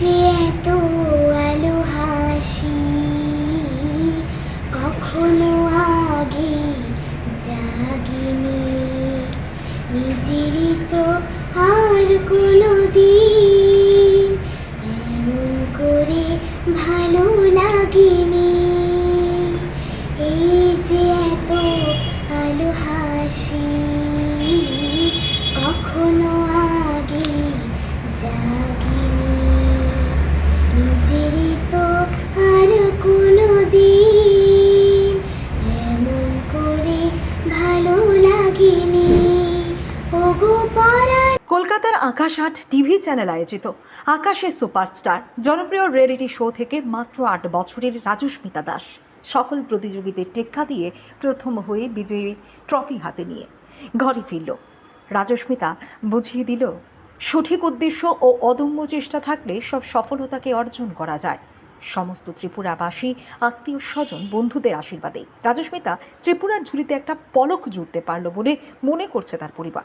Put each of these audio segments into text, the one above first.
যে এত আলো হাসি, কখনো আগে জাগিনি। নিজেরই তো আর কোনো দিন এমন করে ভালো লাগেনি। এই যে এত আলো হাসি কলকাতার আকাশ আট টিভি চ্যানেল আয়োজিত আকাশের সুপারস্টার, জনপ্রিয় রিয়েলিটি শো থেকে মাত্র আট বছরের রাজস্মিতা দাস। সকল প্রতিযোগীদের টেক্কা দিয়ে প্রথম হয়ে বিজয়ী ট্রফি হাতে নিয়ে ঘরে ফিরল। রাজস্মিতা বুঝিয়ে দিল, সঠিক উদ্দেশ্য ও অদম্য চেষ্টা থাকলে সব সফলতাকে অর্জন করা যায়। সমস্ত ত্রিপুরাবাসী, আত্মীয় স্বজন, বন্ধুদের আশীর্বাদে। রাজস্মিতা ত্রিপুরার ঝুলিতে একটা পলক জুড়তে পারল বলে মনে করছে তার পরিবার।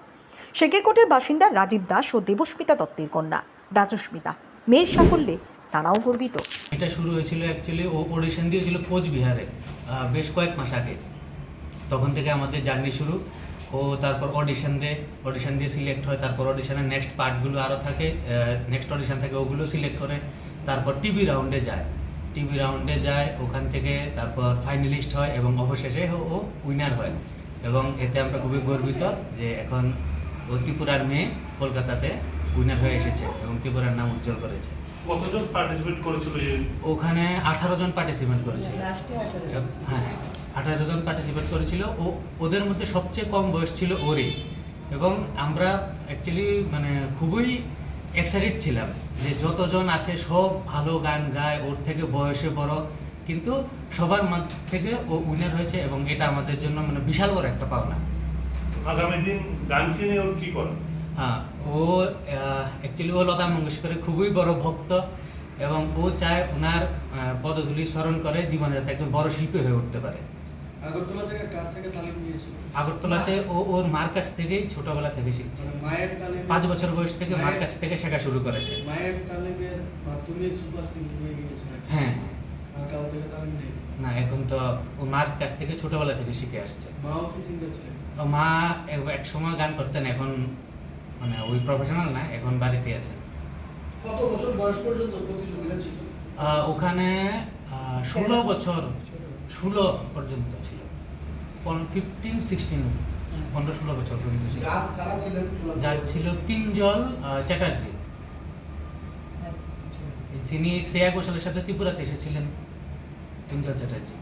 শেখেরকোটের বাসিন্দা রাজীব দাস ও দেবস্মিতা দত্তের কন্যা। রাজস্মিতা মেয়ের সাফল্যে তারাও গর্বিত। এটা শুরু হয়েছিল অ্যাকচুয়ালি ও অডিশন দিয়েছিল কোচবিহারে বেশ কয়েক মাস আগে। তখন থেকে আমাদের জার্নি শুরু। ও তারপর অডিশন দেয় অডিশন দিয়ে সিলেক্ট হয়, তারপর অডিশনের নেক্সট পার্টগুলো আরও থাকে নেক্সট অডিশন থাকে, ওগুলো সিলেক্ট করে। তারপর টিভি রাউন্ডে যায়। টিভি রাউন্ডে যায় ওখান থেকে তারপর ফাইনালিস্ট হয় এবং অবশেষে ও- উইনার হয়। এবং এতে আমরা খুবই গর্বিত যে এখন ও ত্রিপুরার মেয়ে কলকাতাতে উইনার হয়ে এসেছে এবং ত্রিপুরার নাম উজ্জ্বল করেছে। কতজন পার্টিসিপেট করেছিল ওখানে আঠারো জন পার্টিসিপেট করেছিল। হ্যাঁ আঠারো জন পার্টিসিপেট করেছিল। ও ওদের মধ্যে সবচেয়ে কম বয়স ছিল ওরই। এবং আমরা অ্যাকচুয়ালি মানে খুবই এক্সাইটেড ছিলাম যে যতজন আছে সব ভালো গান গায় ওর থেকে বয়সে বড়। কিন্তু সবার মধ্যে থেকে ও উইনার হয়েছে এবং এটা আমাদের জন্য মানে বিশাল বড় একটা পাওনা। আগামী দিন গান কিনে ওর কি করেন হ্যাঁ ও অ্যাকচুয়ালি ও লতা মঙ্গেশকরের খুবই বড় ভক্ত এবং ও চায় ওনার পদধূলি স্মরণ করে জীবনে যাতে একজন বড় শিল্পী হয়ে উঠতে পারে। আগরতলা থেকে কার থেকে তালিম নিয়েছিল? আগরতলাতে ও ওর মার কাছ থেকেই ছোটবেলা থেকে শিখছে। মানে মায়ের তালিমে পাঁচ বছর বয়স থেকে মার কাছ থেকে শেখা শুরু করেছে। মায়ের তালিমের মাধ্যমে সুপার সিঙ্গিং হয়ে গিয়েছে হ্যাঁ। আর কাউ থেকে তালিম নেই? না এখন তো ও মার কাছ থেকে ছোটবেলা থেকে শিখে আসছে। মাও কি সিঙ্গার ছিলেন মা এক- সময় গান করতেন এখন মানে ওই প্রফেশনাল না এখন বাড়িতে আছেন কত বছর বয়স পর্যন্ত প্রতিযোগিতা ছিল? ওখানে ষোলো বছর ষোলো পর্যন্ত ছিল। ফিফটিন সিক্সটিন পনেরো ষোলো বছর পর্যন্ত ছিল। যার ছিল? পিঞ্জল চ্যাটার্জি। যিনি শ্রেয়া ঘোষালের সাথে ত্রিপুরাতে এসেছিলেন পিঞ্জল চ্যাটার্জি।